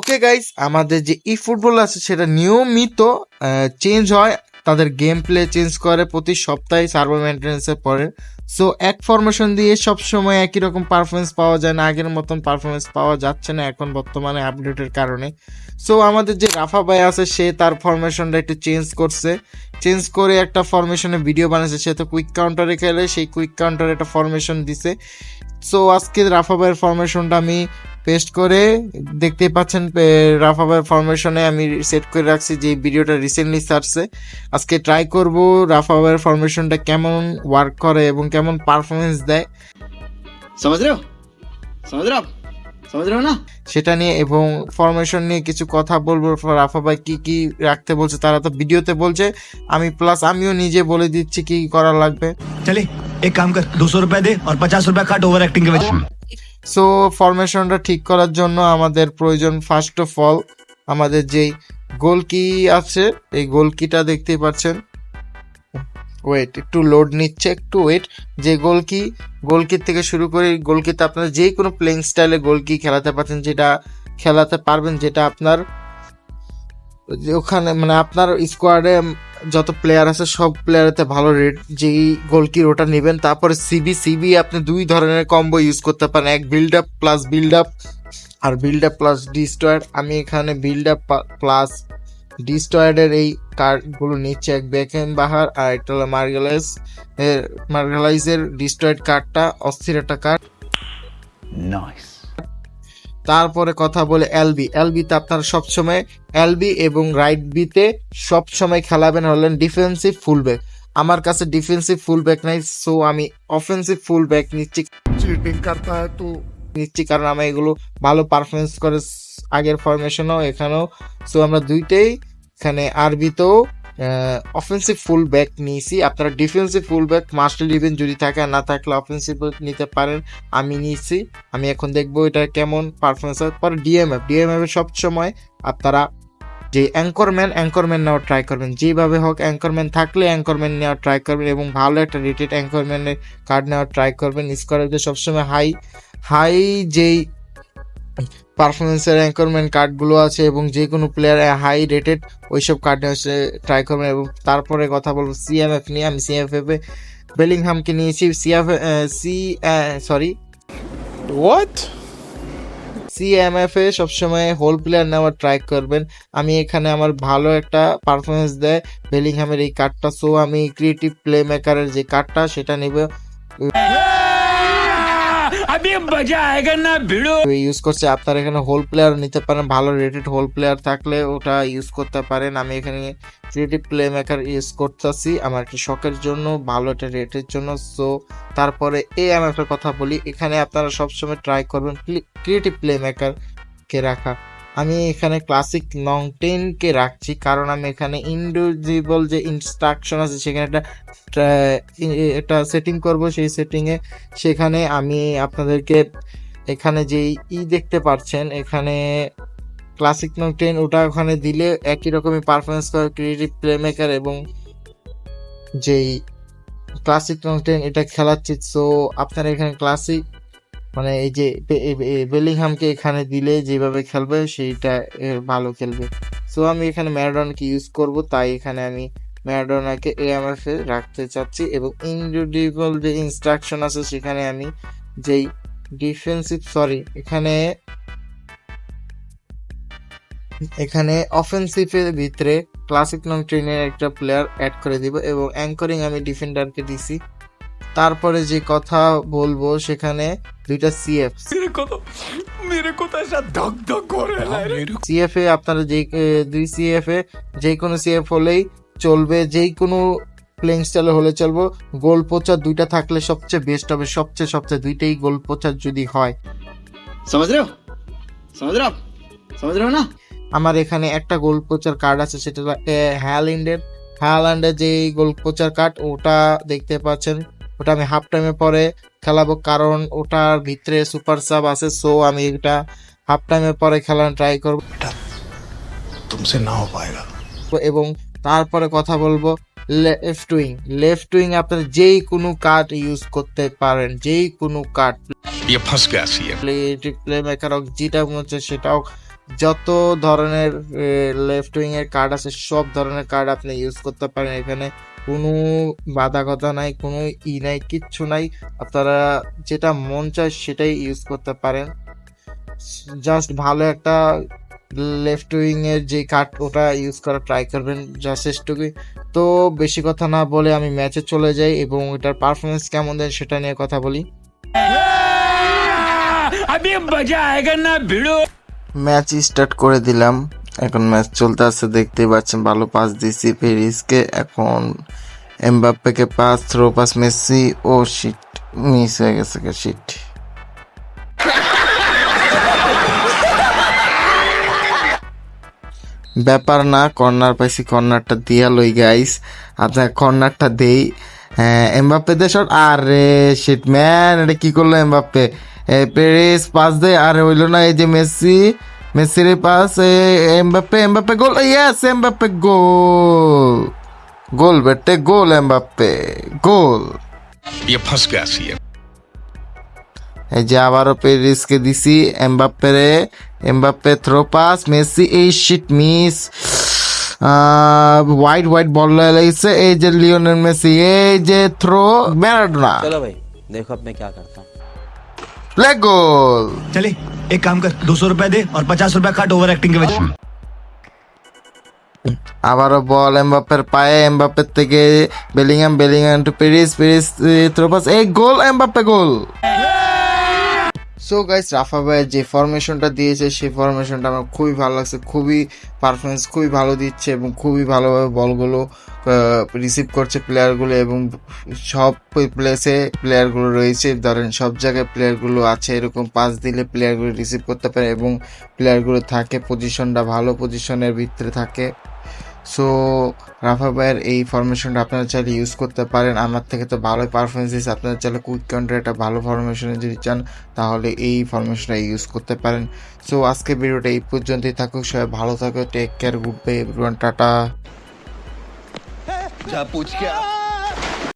Okay guys আমাদের যে ই football আছে, সেটা নিয়মিত চেঞ্জ হয়। তাদের গেম প্লে চেঞ্জ করে প্রতি সপ্তাহে সার্ভার মেনটেন্সের পরে। সো এক ফরমেশন দিয়ে সব সময় একই রকম পারফরমেন্স পাওয়া যায় না। আগের মতন পারফরমেন্স পাওয়া যাচ্ছে না এখন বর্তমানে আপডেটের কারণে। সো আমাদের যে রাফা ভাই আছে, সে তার ফরমেশনটা একটু চেঞ্জ করছে। চেঞ্জ করে একটা ফরমেশনে ভিডিও বানাচ্ছে সে তো কুইক কাউন্টারে খেলে, সেই কুইক কাউন্টারে একটা ফরমেশন দিছে। সো আজকে রাফা ভাইয়ের ফরমেশনটা আমি পেস্ট করে দেখতে পাচ্ছেন রাফাবার ফরমেশনে আমি সেট করে রাখছি যে ভিডিওটা রিসেন্টলি সারছে আজকে ট্রাই করব রাফাবার ফরমেশনটা কেমন ওয়ার্ক করে এবং কেমন পারফরমেন্স দেয়। না? সেটা নিয়ে এবং ফরমেশন নিয়ে কিছু কথা বলব রাফা ভাই কি কি রাখতে বলছে তারা তো ভিডিওতে বলছে। আমি প্লাস আমিও নিজে বলে দিচ্ছি কি করা লাগবে। চলে এক কাম কর 200 রুপিয়া দে আর 50 রুপিয়া কাট ওভার অ্যাক্টিং কে সো ফরমেশনটা ঠিক করার জন্য আমাদের প্রয়োজন ফার্স্ট অফ অল আমাদের যেই গোলকি আছে, এই গোলকিটা দেখতেই পাচ্ছেন। ওয়েট একটু লোড নিচ্ছে, একটু ওয়েট যে গোলকি গোলকির থেকে শুরু করে গোলকিতে আপনারা যে কোনো প্লেইং স্টাইলে গোলকি খেলাতে পারছেন, যেটা খেলাতে পারবেন, যেটা আপনার ওখানে মানে আপনার স্কোয়াডে যত প্লেয়ার আছে, সব প্লেয়ারেতে ভালো রেট যেই গোলকির ওটা নেবেন। তারপরে সিবি সিবি আপনি দুই ধরনের কম্বো ইউজ করতে পারেন। এক build up plus build up আর বিল্ড আপ প্লাস ডিস্টয়ার আমি এখানে বিল্ড আপ প্লাস ডিস্টয়েডের এই কার্ডগুলো নিচ্ছে। এক ব্যাকেন বাহার আর একটা হলো মার্গালাইজ এর মার্গালাইজের ডিস্টয়েড কার্ডটা অস্থির একটা কার্ড নাইস তারপরে কথা বলে এলবি এলবিতে আপনারা সবসময় এলবি এবং রাইট বিতে সবসময় খেলাবেন হলেন ডিফেন্সিভ ফুলব্যাক আমার কাছে ডিফেন্সিভ ফুলব্যাক নাই সো আমি অফেন্সিভ ফুলব্যাক নিচ্ছি চিটিং করতে হয় তো। নিচ্ছি কারণ আমি এগুলো ভালো পারফরমেন্স করে আগের ফরমেশনও এখানেও। সো আমরা দুইটাই এখানে আরবিতেও অফেন্সিভ ফুল ব্যাক নিয়েছি। আপনারা ডিফেন্সিভ ফুল ব্যাক মাস্টার নেবেন যদি থাকে না থাকলে অফেন্সিভ নিতে পারেন, আমি নিয়েছি। আমি এখন দেখব এটা কেমন পারফরমেন্স হয়। পরে ডিএমএফ ডিএমএফ সবসময় আপনারা যে অ্যাঙ্করম্যান অ্যাঙ্করম্যান নেওয়ার ট্রাই করবেন। যেভাবে হোক অ্যাঙ্করম্যান থাকলে অ্যাঙ্করম্যান নেওয়ার ট্রাই করবেন এবং ভালো একটা রেটেড অ্যাঙ্করম্যানের কার্ড নেওয়ার ট্রাই করবেন। স্কোয়ারে সবসময় হাই হাই যেই পারফরমেন্সের অ্যাঙ্করম্যান কার্ডগুলো আছে এবং যে কোনো প্লেয়ার হাই রেটেড ওইসব কার্ড হচ্ছে ট্রাই করবেন এবং তারপরে কথা বলব সিএমএফ নিয়ে। আমি সিএমএফ এ বেলিংহামকে নিয়েছি। সিএফ সি সরি হোয়াট সিএমএফে এ সবসময় হোল প্লেয়ার নেওয়ার ট্রাই করবেন। আমি এখানে আমার ভালো একটা পারফরমেন্স দেয় বেলিংহামের এই কার্ডটা সো আমি ক্রিয়েটিভ প্লে মেকারের যে কার্ডটা সেটা নেব। अभी मजा आएगा ना भिड़ो ইউজ করছে আপনারা এখানে হোল প্লেয়ার নিতে পারেন ভালো রেটেড হোল প্লেয়ার থাকলে ওটা ইউজ করতে পারেন আমি এখানে ক্রিয়েটিভ প্লে মেকার ইউজ করতেছি আমার একটা শখের জন্য ভালো একটা রেটের জন্য সো তারপরে এ এর কথা বলি এখানে আপনারা সবসময় ট্রাই করবেন ক্রিয়েটিভ প্লে মেকার কে রাখা আমি এখানে ক্লাসিক লং টেন কে রাখছি, কারণ আমি এখানে ইন্ডিভিজুয়াল যে ইনস্ট্রাকশন আছে, সেখানে একটা একটা সেটিং করব, সেই সেটিংয়ে সেখানে আমি আপনাদেরকে এখানে যে ই দেখতে পাচ্ছেন, এখানে ক্লাসিক নোট টেন ওটা ওখানে দিলে একই রকমই পারফরমেন্স করে ক্রিয়েটিভ প্লে মেকার এবং যেই ক্লাসিক নোট টেন এটা খেলাচ্ছি। সো আপনারা এখানে ক্লাসিক মানে এই যে বেলিংহামকে এখানে দিলে যেভাবে খেলবে সেইটা ভালো খেলবে। সো আমি এখানে ম্যারাডোনাকে ইউজ করব, তাই এখানে আমি ম্যারাডোনাকে এএমএফ রাখতে চাচ্ছি এবং ইন্ডিভিজুয়াল যে ইনস্ট্রাকশন আছে সেখানে আমি যেই ডিফেন্সিভ সরি এখানে এখানে অফেন্সিভের ভিতরে ক্লাসিক নং ট্রেনের একটা প্লেয়ার অ্যাড করে দিব এবং অ্যাঙ্করিং আমি ডিফেন্ডারকে দিছি। তারপরে যে কথা বলব সেখানে দুইটা সিএফ সিএফ হ্যাঁ, এ আপনারা যে দুই সিএফ এ যে কোনো সিএফ হলেই চলবে যে কোনো প্লেইং স্টাইলে হলে চলবো। গোল পোচার দুইটা থাকলে সবচেয়ে বেস্ট হবে সবচেয়ে সবচেয়ে দুইটাই গোল পোচার যদি হয়। সমাজ রেও সমাজ রেও সমাজ রেও না? আমার এখানে একটা গোল পোচার কার্ড আছে সেটা হ্যালান্ডের হ্যালান্ডের যে গোল পোচার কার্ড ওটা দেখতে পাচ্ছেন। ওটা আমি হাফ টাইমে পরে খেলাবো কারণ ওটার ভিতরে সুপার সাব আছে সো আমি এটা হাফ টাইমে পরে খেলানো ট্রাই করব। তুমসে নাও পায়গা এবং তারপরে কথা বলব লেফট উইং লেফট উইং আপনারা যেই কোনো কার্ড ইউজ করতে পারেন যেই কোনো কার্ড প্লে মেকার হোক যেটা মনে হচ্ছে সেটাও যত ধরনের লেফট উইং এর কার্ড আছে, সব ধরনের কার্ড আপনি ইউজ করতে পারেন। এখানে কোনো বাধা কথা নাই, কোনো ই নাই, কিচ্ছু নাই। আপনারা যেটা মন চায় সেটাই ইউজ করতে পারেন। জাস্ট ভালো একটা লেফট উইং এর যে কার্ড ওটা ইউজ করা ট্রাই করবেন যথেষ্টই তো বেশি কথা না বলে আমি ম্যাচে চলে যাই এবং এটার পারফরমেন্স কেমন দেয় সেটা নিয়ে কথা বলি। ম্যাচ স্টার্ট করে দিলাম। এখন ম্যাচ চলতে আছে, দেখতেই পাচ্ছেন, ভালো পাস দিছি পেরিসকে। এখন এমবাপ্পেকে pass through pass Messi. Oh shit miss হয়ে গেছে শিট ব্যাপার না, কর্নার পাইছি, কর্নারটা দিয়া লই গাইস আপনার কর্নারটা দেই। হ্যাঁ এমবাপ্পে দে শট আরে শিট ম্যান এটা কি করল এমবাপ্পে? পেরিস পাস দে আরে হইলো না এই যে মেসি মেসির পাস এ Mbappe Mbappe goal yes Mbappe goal goal বেটে গোল এমবাপ্পে গোল ये फंस गया सी এই যে আবারও পেরিসকে দিছি এমবাপ্পে রে এমবাপ্পে থ্রো পাস মেসি এই shit miss white white ball লাগছে এই যে লিওনেল মেসি এই যে থ্রো ম্যারাডোনা चलो भाई देखो अब मैं क्या करता हूँ লেগ গোল चले एक काम कर दो सौ रुपए दे और पचास रुपए काट ओवर एक्टिंग के वजह আবারও বল এমবাপ্পের পায়ে এমবাপ্পের থেকে Bellingham Bellingham to Perez Perez throw pass এই গোল এমবাপ্পে গোল So guys রাফা ভাইয়ের যে ফরমেশনটা দিয়েছে, সেই ফরমেশনটা আমার খুবই ভালো লাগছে। খুবই পারফরমেন্স খুবই ভালো দিচ্ছে এবং খুবই ভালোভাবে বলগুলো রিসিভ করছে প্লেয়ারগুলো এবং সব প্লেসে প্লেয়ারগুলো রয়েছে। ধরেন, সব জায়গায় প্লেয়ারগুলো আছে, এরকম পাস দিলে প্লেয়ারগুলো রিসিভ করতে পারে এবং প্লেয়ারগুলো থাকে পজিশনটা ভালো পজিশনের ভিতরে থাকে। সো রাফা ভাইয়ের এই ফরমেশনটা আপনারা চাইলে ইউজ করতে পারেন। আমার থেকে তো ভালোই পারফরমেন্স দিয়েছে। আপনারা চাইলে কুইক কাউন্টার একটা ভালো ফরমেশনে যদি চান, তাহলে এই ফরমেশনটা ইউজ করতে পারেন। সো আজকে ভিডিওটা এই পর্যন্তই থাকুক। সবাই ভালো থাকো। Take care good bye everyone tata